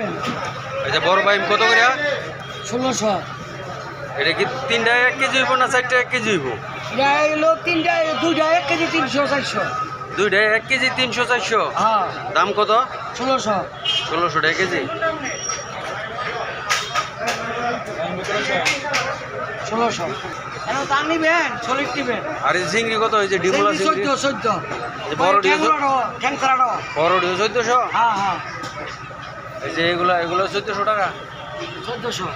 নেবেন আচ্ছা বড় ভাই কত করে? ষোলোশো। এটা কি তিনটা এক কেজি হইব না চারটা এক কেজি হইব? এগুলো তিনটা দুইটা এক কেজি তিনশো চারশো। দুইটা এক কেজি তিনশো চারশো? হ্যাঁ। দাম কত? ষোলোশো। ষোলোশো টাকা কেজি। ষোলোশো। কেন দাম নিবেন চল্লিশ নিবেন। আর চিংড়ি কত হয়েছে? ডিমলা চোদ্দ চোদ্দ। বড় ডিম বড় ডিও চোদ্দশো? হ্যাঁ হ্যাঁ। এই যে এগুলো এগুলো চোদ্দশো টাকা। চোদ্দশো।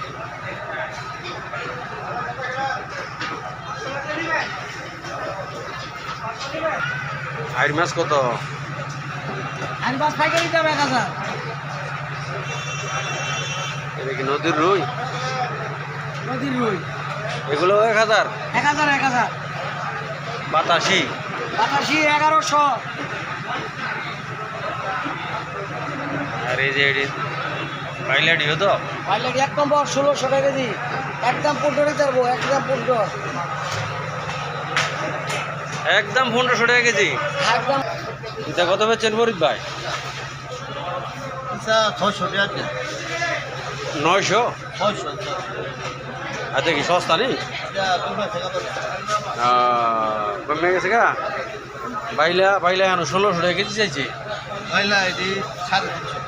আর মাছ কত? আমি বাস পাইকারি দাম এক হাজার। এটা কি নদীর রুই? নদীর রুই। এগুলো এক হাজার? এক হাজার এক হাজার। বাতাসি? বাতাসি এগারোশো। এই যে এটি। পাইলাডিও তো এক নম্বর ষোলোশো টাকা কেজি। একদম চারবো একদম পনেরো একদম পনেরোশো টাকা কেজি। একদম। এটা কত বেচছেন ফরিদ ভাই? ছয়শো টাকা নয়শো? ছয়শো আচ্ছা কি সস্তা নেই? কমে গেছে গা? বাইলা বাইলা এখন ষোলোশো টাকা কেজি চাইছে। মহিলা এটি সাড়ে তিনশো।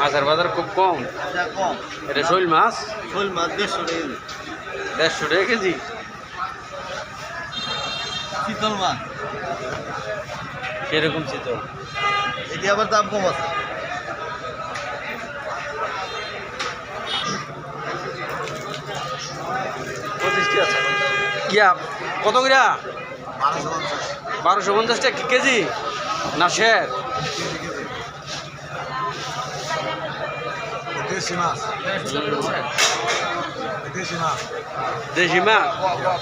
মাছের বাজার খুব কম। কম। এটা শৈল মাছ? শোল মাছ দেড়শো টাকা দেড়শো টাকা কেজি? শীতল মাছ। সেরকম শীতল? এটি আবার দাম কম আছে। পঁচিশটি আছে। ইয়া কত করিয়া বারোশো পঞ্চাশ। টাকা কেজি? না শের? দেশি মাছ দেশি মাছ দেশি মাছ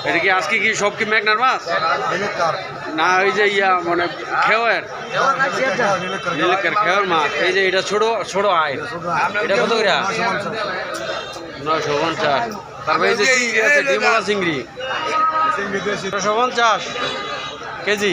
এটা কি আজকে কি সব কি মেঘনার মাছ না ওই যে ইয়া মানে খেওয়ার। নীলকের খেওয়ার মাছ এই যে এটা ছোট ছোট আয়। এটা কত করিয়া নয়শো পঞ্চাশ। তারপরে এই যে চিংড়ি আছে ডিমলা চিংড়ি নশো পঞ্চাশ কেজি।